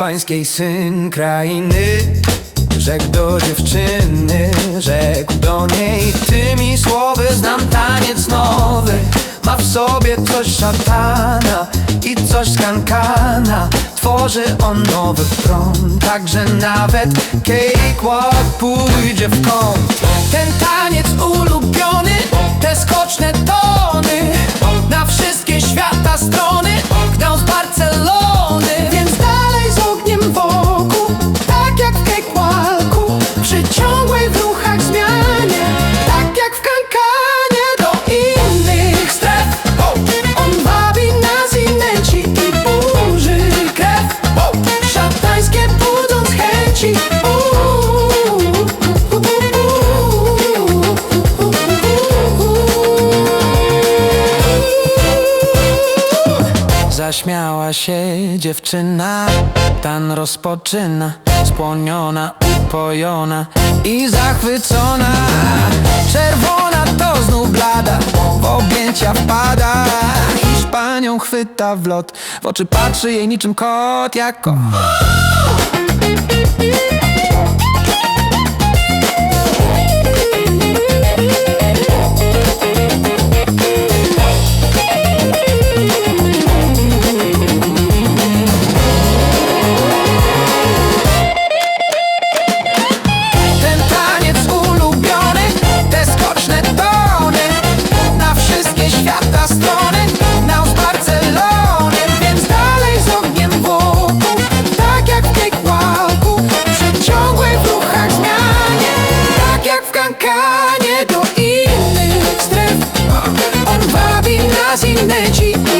hiszpańskiej syn krainy Rzekł do dziewczyny, rzekł do niej Tymi słowy znam taniec nowy. Ma w sobie coś szatana i coś z kankana Tworzy on nowy front Także nawet cakewalk pójdzie w kąt. Ten taniec ulubiony, te skoczne tony. Na wszystkie świata strony Zaśmiała się dziewczyna, tan rozpoczyna Spłoniona, upojona i zachwycona. Czerwona to znów blada, w objęcia wpada. Hiszpanią chwyta w lot, w oczy patrzy jej niczym kot jak Питання до інших стрев, он вабить нас і не чіпає.